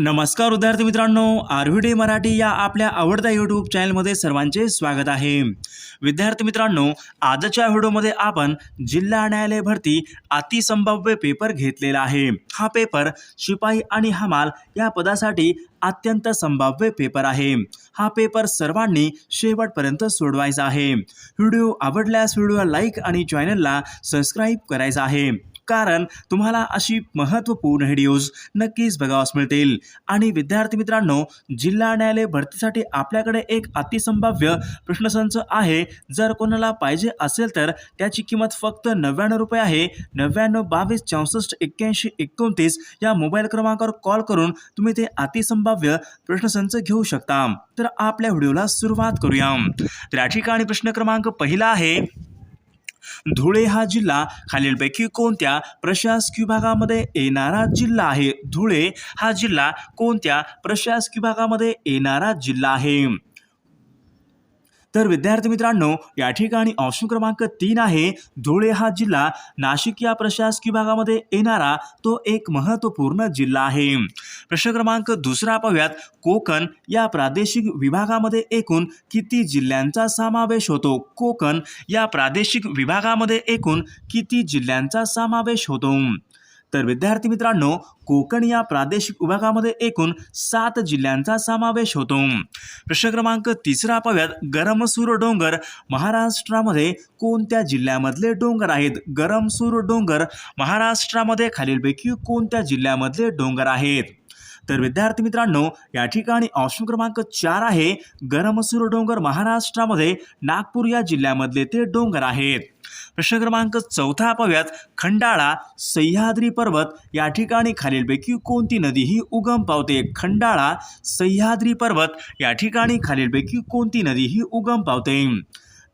नमस्कार विद्यार्थी मित्रांनो आर व्ही डे मराठी या आपल्या आवडत्या यूट्यूब चॅनलमध्ये सर्वांचे स्वागत आहे. विद्यार्थी मित्रांनो आजच्या व्हिडिओमध्ये आपण जिल्हा न्यायालय भरती अतिसंभाव्य पेपर घेतलेला आहे. हा पेपर शिपाई आणि हमाल या पदासाठी अत्यंत संभाव्य पेपर आहे. हा पेपर सर्वांनी शेवटपर्यंत सोडवायचा आहे. व्हिडिओ आवडल्यास व्हिडिओला लाईक आणि चॅनलला सबस्क्राईब करायचा आहे. कारण तुम्हाला अशी महत्त्वपूर्ण व्हिडिओज नक्कीच बघावास मिळतील. आणि विद्यार्थी मित्रांनो जिल्हा न्यायालय भरतीसाठी आपल्याकडे एक अतिसंभाव्य प्रश्नसंच आहे. जर कोणाला पाहिजे असेल तर त्याची किंमत फक्त नव्याण्णव रुपये आहे. नव्याण्णव बावीस चौसष्ट एक्क्याऐंशी एकोणतीस या मोबाईल क्रमांकावर कॉल करून तुम्ही ते अतिसंभाव्य प्रश्नसंच घेऊ शकता. तर आपल्या व्हिडिओला सुरुवात करूया. तर या ठिकाणी प्रश्न क्रमांक पहिला आहे. धुळे हा जिल्हा खालीलपैकी कोणत्या प्रशासकीय विभागामध्ये येणारा जिल्हा आहे? धुळे हा जिल्हा कोणत्या प्रशासकीय विभागामध्ये येणारा जिल्हा आहे? तर विद्यार्थी मित्रांनो या ठिकाणी ऑप्शन क्रमांक तीन आहे. धुळे हा जिल्हा नाशिक या प्रशासकीय भागामध्ये येणारा तो एक महत्त्वपूर्ण जिल्हा आहे. प्रश्न क्रमांक दुसरा पाहूयात. कोकण या प्रादेशिक विभागामध्ये एकूण किती जिल्ह्यांचा समावेश होतो? कोकण या प्रादेशिक विभागामध्ये एकूण किती जिल्ह्यांचा समावेश होतो? तर विद्यार्थी मित्रांनो कोकण या प्रादेशिक विभागामध्ये एकूण सात जिल्ह्यांचा समावेश होतो. प्रश्न क्रमांक तिसरा पाव्यात गरमसूर डोंगर महाराष्ट्रामध्ये कोणत्या जिल्ह्यामधले डोंगर आहेत? गरमसूर डोंगर महाराष्ट्रामध्ये खालीलपैकी कोणत्या जिल्ह्यामधले डोंगर आहेत? तर विद्यार्थी मित्रांनो या ठिकाणी ऑप्शन क्रमांक चार आहे. गरमसूर डोंगर महाराष्ट्रामध्ये नागपूर या जिल्ह्यामधले ते डोंगर आहेत. प्रश्न क्रमांक चौथा पाहूयात. खंडाळा सह्याद्री पर्वत या ठिकाणी खालीलपैकी कोणती नदी ही उगम पावते? खंडाळा सह्याद्री पर्वत या ठिकाणी खालीलपैकी कोणती नदी ही उगम पावते?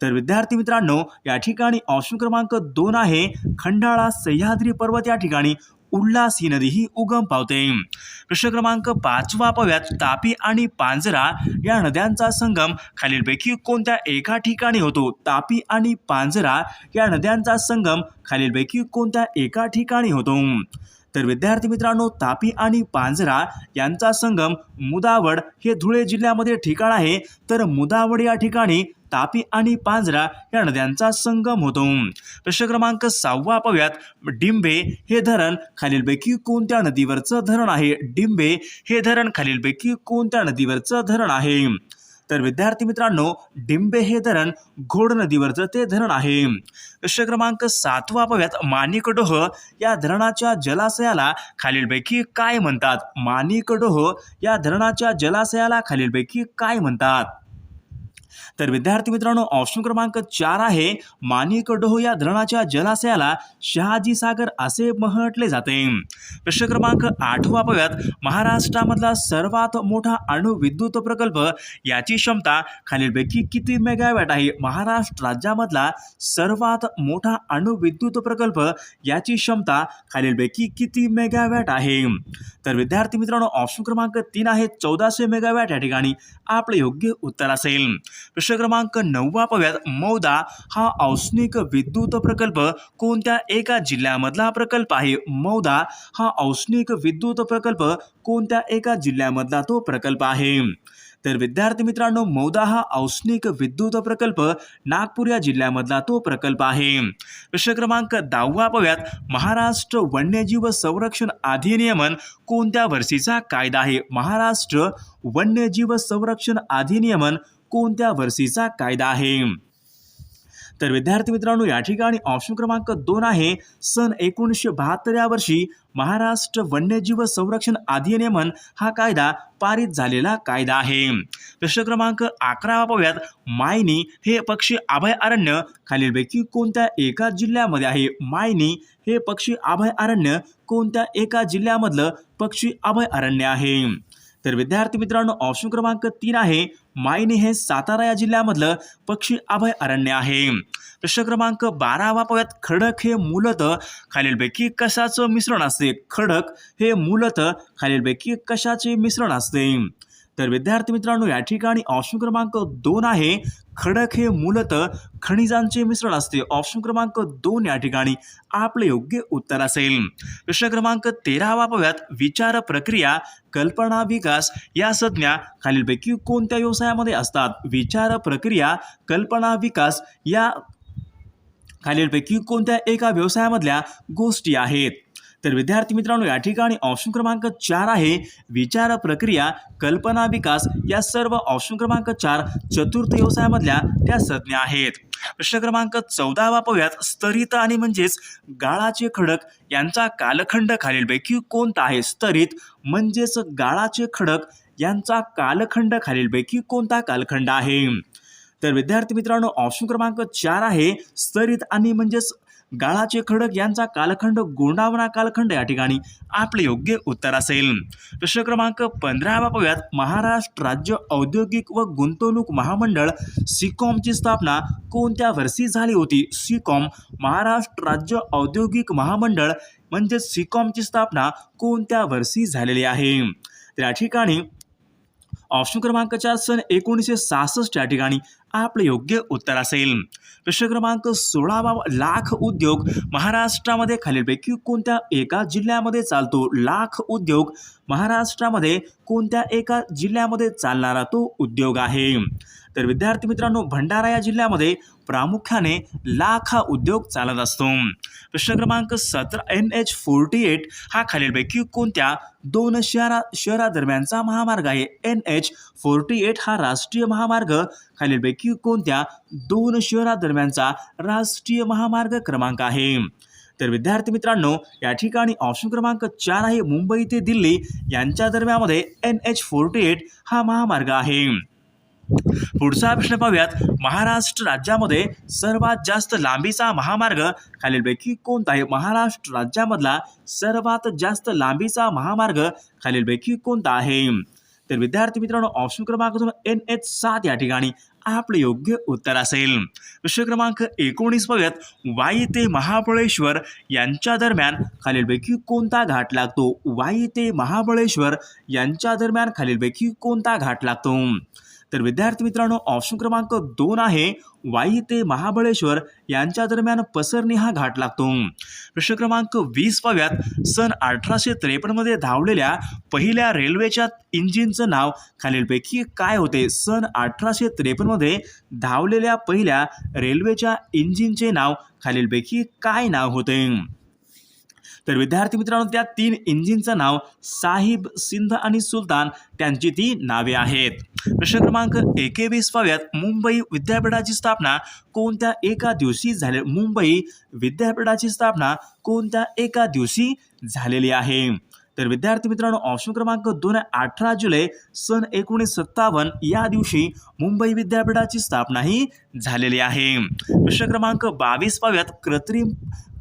तर विद्यार्थी मित्रांनो या ठिकाणी ऑप्शन क्रमांक दोन आहे. खंडाळा सह्याद्री पर्वत या ठिकाणी उल्हास ही नदी ही उगम पावते. प्रश्न क्रमांक पाचवा पाव्यात तापी आणि पांजरा या नद्यांचा संगम खालीलपैकी कोणत्या एका ठिकाणी होतो? तापी आणि पांजरा या नद्यांचा संगम खालीलपैकी कोणत्या एका ठिकाणी होतो? तर विद्यार्थी मित्रांनो तापी आणि पांजरा यांचा संगम मुदावड हे धुळे जिल्ह्यामध्ये ठिकाण आहे. तर मुदावड या ठिकाणी तापी आणि पांजरा या नद्यांचा संगम होतो. प्रश्न क्रमांक सहावा पाहूयात. डिंबे हे धरण खालीलपैकी कोणत्या नदीवरचं धरण आहे? डिंबे हे धरण खालीलपैकी कोणत्या नदीवरचं धरण आहे? तर विद्यार्थी मित्रांनो डिंबे हे धरण घोड नदीवरचं ते धरण आहे. प्रश्न क्रमांक सातवा पाहूयात माणिकडोह या धरणाच्या जलाशयाला खालीलपैकी काय म्हणतात? माणिकडोह या धरणाच्या जलाशयाला खालीलपैकी काय म्हणतात? तर विद्यार्थी मित्रांनो ऑप्शन क्रमांक चार आहे माणिकडोह या धरणाच्या जलाशयाला शहाजी सागर असे म्हटले जाते. प्रश्न क्रमांक आठवा पाहूयात महाराष्ट्रामधला सर्वात मोठा अणुविद्युत प्रकल्प याची क्षमता खालीलपैकी किती मेगावॅट आहे? महाराष्ट्र राज्यामधला सर्वात मोठा अणुविद्युत प्रकल्प याची क्षमता खालीलपैकी किती मेगावॅट आहे? तर विद्यार्थी मित्रांनो ऑप्शन क्रमांक तीन आहे चौदाशे मेगावॅट या ठिकाणी आपलं योग्य उत्तर असेल. प्रश्न क्रमांक नववा पाहूयात. मौदा हा औष्णिक विद्युत प्रकल्प कोणत्या एका जिल्ह्यामधला प्रकल्प आहे? मौदा हा औष्णिक विद्युत प्रकल्प कोणत्या एका जिल्ह्यामधला तो प्रकल्प आहे? तर विद्यार्थी मित्रांनो मौदा हा औष्णिक विद्युत प्रकल्प नागपूर या जिल्ह्यामधला तो प्रकल्प आहे. प्रश्न क्रमांक दहावा पाहूयात. महाराष्ट्र वन्यजीव संरक्षण अधिनियमन कोणत्या वर्षीचा कायदा आहे? महाराष्ट्र वन्यजीव संरक्षण अधिनियमन कोणत्या वर्षीचा कायदा आहे? तर विद्यार्थी मित्रांनो या ठिकाणी ऑप्शन क्रमांक दोन आहे सन एकोणीसशे बहात्तर या वर्षी महाराष्ट्र वन्यजीव संरक्षण अधिनियमन हा कायदा पारित झालेला कायदा आहे. प्रश्न क्रमांक अकरा पाहूयात मायनी हे पक्षी अभयारण्य खालीलपैकी कोणत्या एका जिल्ह्यामध्ये आहे? मायनी हे पक्षी अभयारण्य कोणत्या एका जिल्ह्यामधलं पक्षी अभयारण्य आहे? तर विद्यार्थी मित्रांनो ऑप्शन क्रमांक तीन आहे मायनी हे सातारा या जिल्ह्यामधलं पक्षी अभयारण्य आहे. प्रश्न क्रमांक बारावा पाहूयात खडक हे मूलतः खालीलपैकी कशाचं मिश्रण असते? खडक हे मूलतः खालीलपैकी कशाचे मिश्रण असते? तर विद्यार्थी मित्रांनो या ठिकाणी ऑप्शन क्रमांक दोन आहे खडक हे मूलतः खनिजांचे मिश्रण असते. ऑप्शन क्रमांक दोन या ठिकाणी आपले योग्य उत्तर असेल. प्रश्न क्रमांक तेरावा पाहूयात. विचार प्रक्रिया कल्पना विकास या संज्ञा खालीलपैकी कोणत्या व्यवसायामध्ये असतात? विचार प्रक्रिया कल्पना विकास या खालीलपैकी कोणत्या एका व्यवसायामधल्या गोष्टी आहेत? तर विद्यार्थी मित्रांनो या ठिकाणी ऑप्शन क्रमांक चार आहे. विचार प्रक्रिया कल्पना विकास या सर्व ऑप्शन क्रमांक चार चतुर्थ व्यवसायामधल्या त्या संज्ञा आहेत. प्रश्न क्रमांक चौदावा पाहूयात स्तरित आणि म्हणजेच गाळाचे खडक यांचा कालखंड खालीलपैकी कोणता आहे? स्तरित म्हणजेच गाळाचे खडक यांचा कालखंड खालीलपैकी कोणता कालखंड आहे? तर विद्यार्थी मित्रांनो ऑप्शन क्रमांक चार आहे. स्तरित आणि म्हणजेच गाळाचे खडक यांचा कालखंड गोंडावना कालखंड या ठिकाणी आपले योग्य उत्तर असेल. प्रश्न क्रमांक पंधरावा पाहूयात महाराष्ट्र राज्य औद्योगिक व गुंतवणूक महामंडळ सिकॉमची स्थापना कोणत्या वर्षी झाली होती? सिकॉम महाराष्ट्र राज्य औद्योगिक महामंडळ म्हणजे सिकॉमची स्थापना कोणत्या वर्षी झालेली आहे? त्या या ठिकाणी ऑप्शन क्रमांकच्या सन एकोणीसशे सहासष्ट या ठिकाणी आपले योग्य उत्तर असेल. प्रश्न क्रमांक सोळावा लाख उद्योग महाराष्ट्रामध्ये खालीलपैकी कोणत्या एका जिल्ह्यामध्ये चालतो? लाख उद्योग महाराष्ट्रामध्ये कोणत्या एका जिल्ह्यामध्ये चालणारा तो उद्योग आहे? तर विद्यार्थी मित्रांनो भंडारा या जिल्ह्यामध्ये प्रामुख्याने लाख हा उद्योग चालत असतो. प्रश्न क्रमांक सतरा एन एच फोर्टी एट हा खालीलपैकी कोणत्या दोन शहरा शहरादरम्यानचा महामार्ग आहे? एन एच फोर्टी एट हा राष्ट्रीय महामार्ग खालीलपैकी कोणत्या दोन शहरादरम्यानचा राष्ट्रीय महामार्ग क्रमांक आहे? तर विद्यार्थी मित्रांनो या ठिकाणी ऑप्शन क्रमांक चार आहे मुंबई ते दिल्ली. यांच्या दरम्यानमध्ये एन एच फोर्टी एट हा महामार्ग आहे. पुढचा प्रश्न पाहूयात. महाराष्ट्र राज्यामध्ये सर्वात जास्त लांबीचा महामार्ग खालीलपैकी कोणता आहे? महाराष्ट्र राज्यामधला सर्वात जास्त लांबीचा महामार्ग खालीलपैकी कोणता आहे? तर विद्यार्थी मित्रांनो ऑप्शन क्रमांक एन एच सात या ठिकाणी आपले योग्य उत्तर असेल. प्रश्न क्रमांक एकोणीस बघत वाई ते महाबळेश्वर यांच्या दरम्यान खालीलपैकी कोणता घाट लागतो? वाई ते महाबळेश्वर यांच्या दरम्यान खालीलपैकी कोणता घाट लागतो? तर विद्यार्थी मित्रांनो ऑप्शन क्रमांक दोन आहे वाई ते महाबळेश्वर यांच्या दरम्यान पसरणी हा घाट लागतो. प्रश्न क्रमांक वीस पाव्यात सन अठराशे त्रेपन्नमध्ये धावलेल्या पहिल्या रेल्वेच्या इंजिनचं नाव खालीलपैकी काय होते? सन अठराशे त्रेपन्नमध्ये धावलेल्या पहिल्या रेल्वेच्या इंजिनचे नाव खालीलपैकी काय नाव होते? तर विद्यार्थी मित्रांनो त्या तीन इंजिनचं नाव साहिब सिंध आणि सुलतान त्यांची ती नावे आहेत. प्रश्न क्रमांक एकेवीस पाव्यात मुंबई विद्यापीठाची स्थापना कोणत्या एका दिवशी झाले मुंबई विद्यापीठाची स्थापना कोणत्या एका दिवशी झालेली आहे? तर विद्यार्थी मित्रांनो ऑप्शन क्रमांक दोन अठरा जुलै सन एकोणीस सत्तावन्न या दिवशी मुंबई विद्यापीठाची स्थापना ही झालेली आहे. प्रश्न क्रमांक बावीस पाव्यात कृत्रिम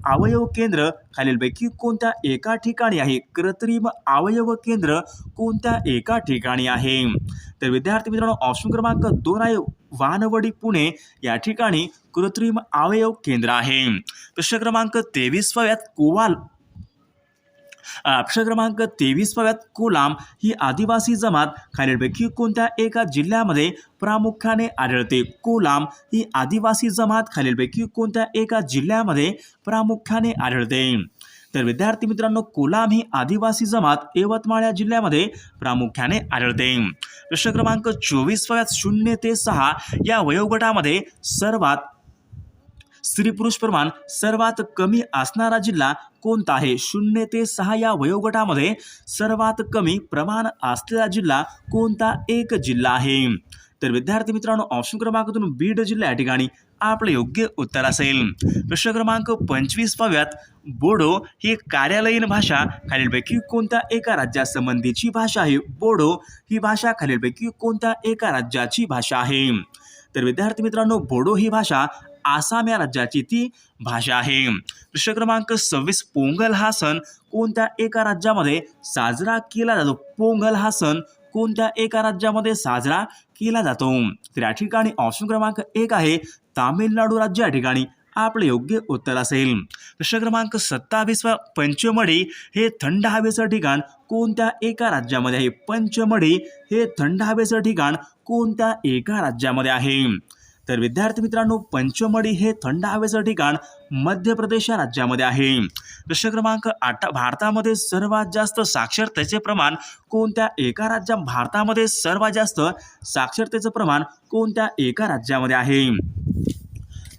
अवयव केंद्र खालीलपैकी कोणत्या एका ठिकाणी आहे? कृत्रिम अवयव केंद्र कोणत्या एका ठिकाणी आहे? तर विद्यार्थी मित्रांनो ऑप्शन क्रमांक दोन आहे वानवडी पुणे. या ठिकाणी कृत्रिम अवयव केंद्र आहे. प्रश्न क्रमांक तेवीस कोवाल प्रश्न क्रमांक तेवीस पाव्यात कोलाम ही आदिवासी जमात खालीलपैकी कोणत्या एका जिल्ह्यामध्ये प्रामुख्याने आढळते? कोलाम ही आदिवासी जमात खालीलपैकी कोणत्या एका जिल्ह्यामध्ये प्रामुख्याने आढळते? तर विद्यार्थी मित्रांनो कोलाम ही आदिवासी जमात यवतमाळ या जिल्ह्यामध्ये प्रामुख्याने आढळते. प्रश्न क्रमांक चोवीस पाव्यात शून्य ते सहा या वयोगटामध्ये सर्वात स्त्री पुरुष प्रमाण सर्वात कमी असणारा जिल्हा कोणता आहे? शून्य ते सहा या वयोगटामध्ये सर्वात कमी प्रमाण असलेला जिल्हा कोणता एक जिल्हा आहे? तर विद्यार्थी मित्रांनो ऑप्शन क्रमांकातून बीड जिल्हा या ठिकाणी आपले योग्य उत्तर असेल. प्रश्न क्रमांक पंचवीस पाव्यात बोडो ही कार्यालयीन भाषा खालीलपैकी कोणत्या एका राज्यासंबंधीची भाषा आहे? बोडो ही भाषा खालीलपैकी कोणत्या एका राज्याची भाषा आहे? तर विद्यार्थी मित्रांनो बोडो ही भाषा आसाम या राज्याची ती भाषा आहे. प्रश्न क्रमांक सव्वीस पोंगल हा सण कोणत्या एका राज्यामध्ये साजरा केला जातो? पोंगल हा सण कोणत्या एका राज्यामध्ये साजरा केला जातो? तर या ठिकाणी ऑप्शन क्रमांक एक आहे तामिळनाडू राज्य या ठिकाणी आपले योग्य उत्तर असेल. प्रश्न क्रमांक सत्तावीस व पंचमढी हे थंड हवेचं ठिकाण कोणत्या एका राज्यामध्ये आहे? पंचमढी हे थंड हवेचं ठिकाण कोणत्या एका राज्यामध्ये आहे? तर विद्यार्थी मित्रांनो पंचमढी हे थंड हवेचं ठिकाण मध्य प्रदेश या राज्यामध्ये आहे. प्रश्न क्रमांक आठ भारतामध्ये सर्वात जास्त साक्षरतेचे प्रमाण कोणत्या एका राज्या भारतामध्ये सर्वात जास्त साक्षरतेचं प्रमाण कोणत्या एका राज्यामध्ये आहे?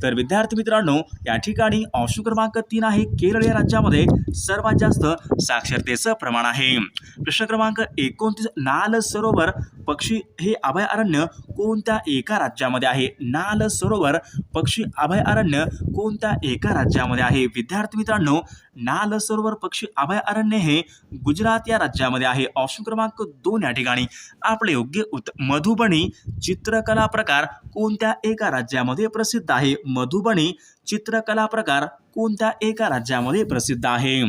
तर विद्यार्थी मित्रांनो या ठिकाणी ऑप्शन क्रमांक तीन आहे केरळ या राज्यामध्ये सर्वात जास्त साक्षरतेचं प्रमाण आहे. प्रश्न क्रमांक एकोणतीस नाल सरोवर पक्षी हे अभयारण्य कोणत्या एका राज्यामध्ये आहे? नाल सरोवर पक्षी अभयारण्य कोणत्या एका राज्यामध्ये आहे? विद्यार्थी मित्रांनो नाल सरोवर पक्षी अभयारण्य हे गुजरात या राज्यामध्ये आहे. ऑप्शन क्रमांक दोन या ठिकाणी. आपले योग्य उत मधुबनी चित्रकला प्रकार कोणत्या एका राज्यामध्ये प्रसिद्ध आहे? मधुबनी चित्रकला प्रकार कोणत्या एका राज्यामध्ये प्रसिद्ध आहे?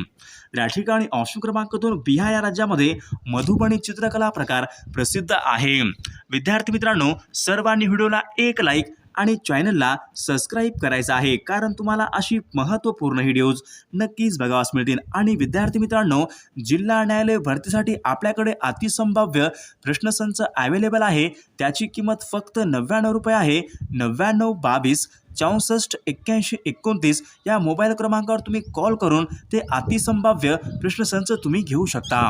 या ठिकाणी ऑप्शन क्रमांक दोन बिहार या राज्यामध्ये मधुबनी चित्रकला प्रकार प्रसिद्ध आहे. विद्यार्थी मित्रांनो सर्वांनी व्हिडिओला एक लाईक आणि चॅनलला सबस्क्राईब करायचं आहे. कारण तुम्हाला अशी महत्त्वपूर्ण व्हिडिओज नक्कीच बघावास मिळतील. आणि विद्यार्थी मित्रांनो जिल्हा न्यायालय भरतीसाठी आपल्याकडे अतिसंभाव्य प्रश्नसंच अवेलेबल आहे. त्याची किंमत फक्त नव्याण्णव रुपये आहे. नव्याण्णव बावीस चौसष्ट एक्क्याऐंशी एकोणतीस या मोबाईल क्रमांकावर तुम्ही कॉल करून ते अतिसंभाव्य प्रश्नसंच तुम्ही घेऊ शकता.